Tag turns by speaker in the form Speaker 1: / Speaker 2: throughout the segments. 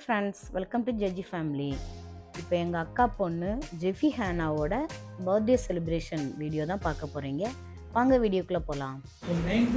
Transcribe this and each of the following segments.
Speaker 1: Friends welcome to ஜட்ஜி family இப்போ எங்கள் அக்கா பொண்ணு ஜெஃபி ஹேனாவோட பர்த்டே செலிப்ரேஷன் வீடியோ தான் பார்க்க போகிறீங்க வாங்க வீடியோக்குள்ளே போகலாம்
Speaker 2: நைன்த்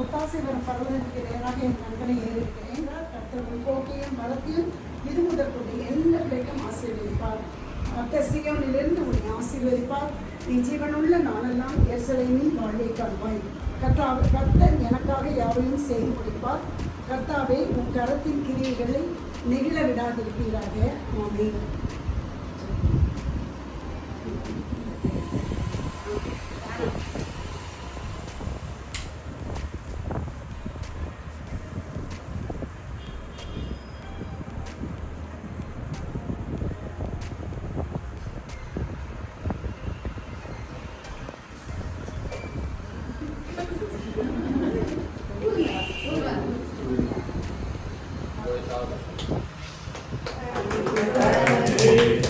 Speaker 3: எனக்கு வரும் பருவதற்கு நேராக என் நண்பனை ஏறிருக்கிறேன் கர்த்தர்கள் போக்கையும் பலத்தையும் இது முதல் கொண்டு எல்லா பிள்ளைக்கும் ஆசீர்வதிப்பார். மற்ற உன்னை ஆசீர்வதிப்பார். நீ ஜீவனுள்ள நாளெல்லாம் எருசலேமின் வாழ்வை காண்பாய். கர்த்தாவே கர்த்தர் எனக்காக யாவையும் செய்து முடிப்பார். கர்த்தாவை உன் கரத்தின் கிரியைகளை நெகிழ விடாதிருப்பீராக. ஆமென்.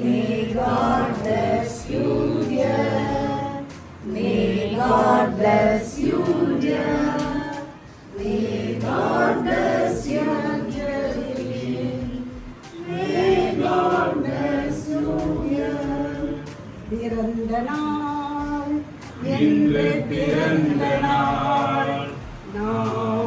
Speaker 3: May God bless you, dear. May God bless you, dear. May God bless you, dear. May God bless you, dear. பிறந்த நாள் என்று பிறந்த நாள் நான்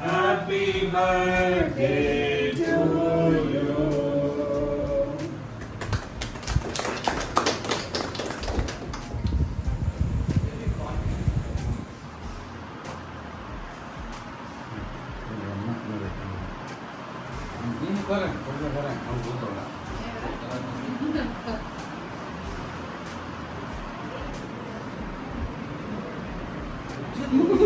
Speaker 2: Happy birthday to you.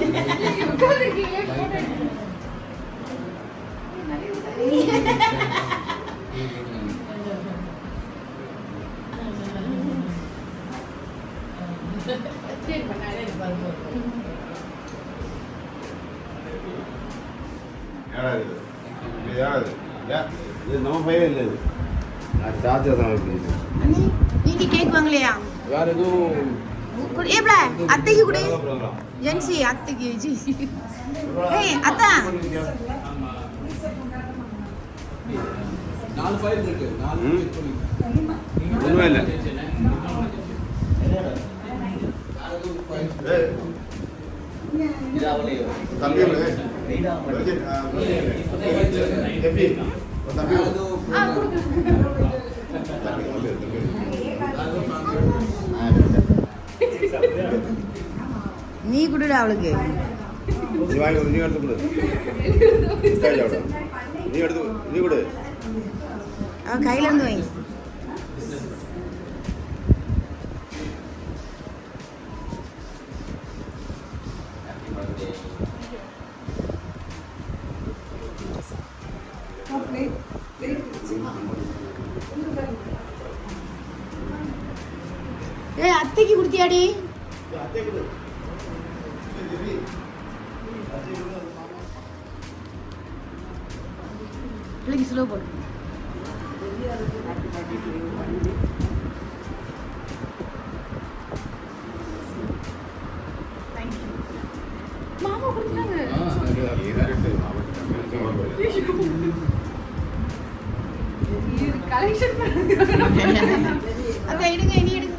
Speaker 4: இன்னைக்கு கேக் வாங்கலையா
Speaker 2: வேற எதுவும்
Speaker 4: எவ்வளோ அத்தைக்கு கொடு ஜென்சி அத்தைக்கு ஜி ஏய் அத்தா
Speaker 5: ஒன்றுமே இல்லை தம்பி தம்பி
Speaker 2: എനിക്ക്
Speaker 4: കൂടി അവൾക്ക്
Speaker 5: നീ നീ കൂടെ
Speaker 3: ആ കയ്യിലെന്ത്
Speaker 4: വാങ്ങി. അത്തേക്ക് കുടിത്തിയാടി അത്തേക്ക് അല്ലെങ്കിൽ സ്ലോ പോകണം കളക്ഷൻ
Speaker 6: അതെ
Speaker 4: എടുങ്ങ ഇനി എടുങ്ങ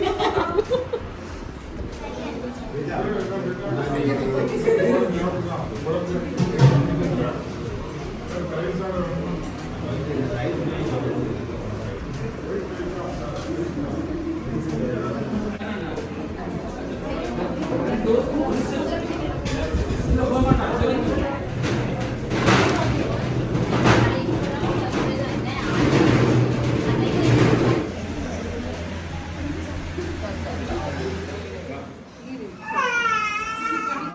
Speaker 4: Thank
Speaker 5: you.